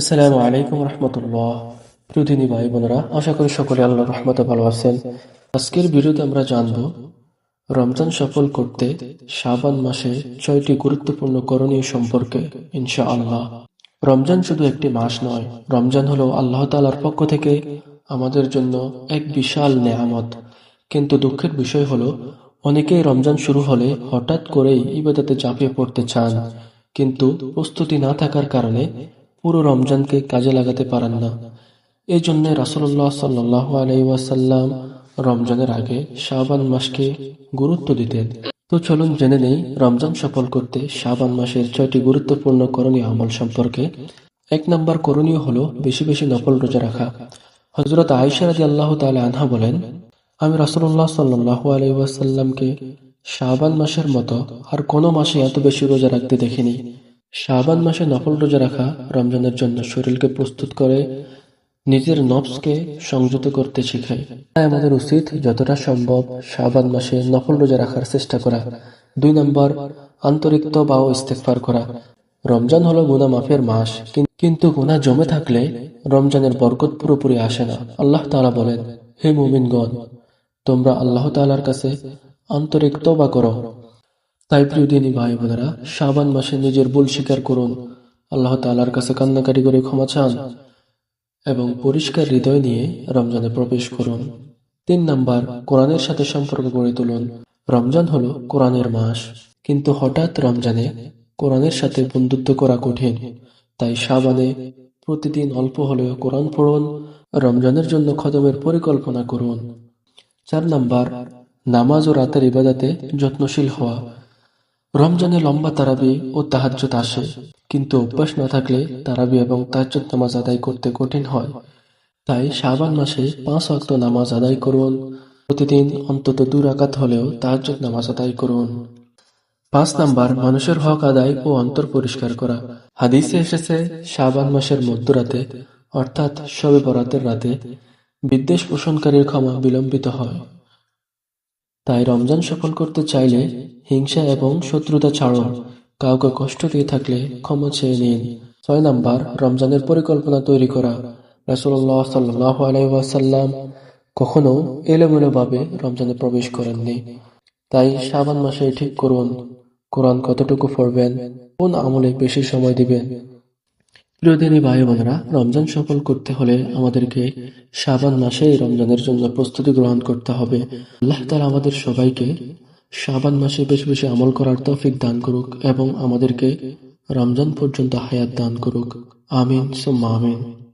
আসসালামু আলাইকুম রহমতুল্লাহ। প্রতিনি ভাই বোনেরা আশা করি সকলে আল্লাহ রহমতে ভালো আছেন। আজকের ভিডিওতে আমরা জানব, রমজান সফল করতে শাবান মাসে ছয়টি গুরুত্বপূর্ণ করণীয় সম্পর্কে ইনশা আল্লাহ রমজান শুধু একটি মাস নয়, রমজান হলো আল্লাহ তালার পক্ষ থেকে আমাদের জন্য এক বিশাল নেয়ামত। কিন্তু দুঃখের বিষয় হলো, অনেকেই রমজান শুরু হলে হঠাৎ করেই ইবাদতে ঝাঁপিয়ে পড়তে চান। কিন্তু প্রস্তুতি না থাকার কারণে পুরো রমজানকে কাজে লাগাতে পারেন না। এই জন্য রাসুল্লাহ সাল্লাহ রমজানের আগে শাহবান মাসকে গুরুত্ব দিতেন। তো চলুন জেনে নেই রমজান সফল করতে শাবান মাসের ছয়টি গুরুত্বপূর্ণ করণীয় আমল সম্পর্কে। এক নম্বর করণীয় হলো বেশি বেশি নফল রোজা রাখা। হজরত আয়সারাদি আল্লাহ তালা আনহা বলেন, আমি রাসুল্লাহ সাল্লাহ আলাইসাল্লামকে শাবান মাসের মতো আর কোনো মাসে এত বেশি রোজা রাখতে দেখিনি। শাবান মাসে নফল রোজা রাখা রমজানের জন্য শরীরকে প্রস্তুত করে নিজের নফসকে সংযত করতে শেখায়। তাই আমাদের উচিত যতটা সম্ভব শাবান মাসে নফল রোজা রাখার চেষ্টা করা। দুই নম্বর, আন্তরিক বা ইস্তেকফার করা। রমজান হলো গুনা মাফের মাস কিন্তু গুনা জমে থাকলে রমজানের বরকত পুরোপুরি আসে না। আল্লাহ তালা বলেন, হে মুমিনগণ, তোমরা আল্লাহ তালার কাছে আন্তরিক তবা করো। তাই প্রিয় দিনী ভাই বোনেরা, শাবান মাসে নিজের ভুল স্বীকার করুন। আল্লাহ তালার কাছে কান্নাকাটি করে ক্ষমা চান এবং পরিষ্কার হৃদয় নিয়ে রমজানে প্রবেশ করুন। তিন নাম্বার, কোরআনের সাথে সম্পর্ক গড়ে তুলুন। রমজান হলো কোরআনের মাস। কিন্তু হঠাৎ রমজানে কোরআনের সাথে বন্ধুত্ব করা কঠিন। তাই শাবানে প্রতিদিন অল্প হলেও কোরআন পড়ুন, রমজানের জন্য খতমের পরিকল্পনা করুন। চার নাম্বার, নামাজ ও রাতের ইবাদাতে যত্নশীল হওয়া। রমজানে লম্বা তারাবি ও তাহাজ্জুদ আসে, কিন্তু অভ্যাস না থাকলে তারাবি এবং তাহাজ্জুদ নামাজ আদায় করতে কঠিন হয়। তাই শাবান মাসে পাঁচ অক্ত নামাজ আদায় করুন। প্রতিদিন অন্তত দু রাকাত হলেও তাহাজ্জুদ নামাজ আদায় করুন। পাঁচ নাম্বার, মানুষের হক আদায় ও অন্তর পরিষ্কার করা। হাদিসে এসেছে, শাবান মাসের মধ্যরাতে, অর্থাৎ শবে বরাতের রাতে, বিদ্বেষ পোষণকারীর ক্ষমা বিলম্বিত হয়। তাই রমজান সফল করতে চাইলে হিংসা এবং শত্রুতা ছাড়ুন কাউকে কষ্ট দিয়ে থাকলে ক্ষমা চেয়ে নিন। ছয় নাম্বার, রমজানের পরিকল্পনা তৈরি করা। রাসুল্লাহ সাল্লাহ আলাইসাল্লাম কখনো এলোমেলো ভাবে রমজানে প্রবেশ করেননি। তাই সাবান মাসে ঠিক করুন। কোরআন কতটুকু পড়বেন? কোন আমলে বেশি সময় দিবেন? প্রিয়দিনী ভাই বোনেরা রমজান সফল করতে হলে আমাদেরকে শাবান মাসেই রমজানের জন্য প্রস্তুতি গ্রহণ করতে হবে। আল্লাহ তালা আমাদের সবাইকে শাবান মাসে বেশি বেশি আমল করার তফিক দান করুক এবং আমাদেরকে রমজান পর্যন্ত হায়াত দান করুক। আমিন, সুম্মা আমিন।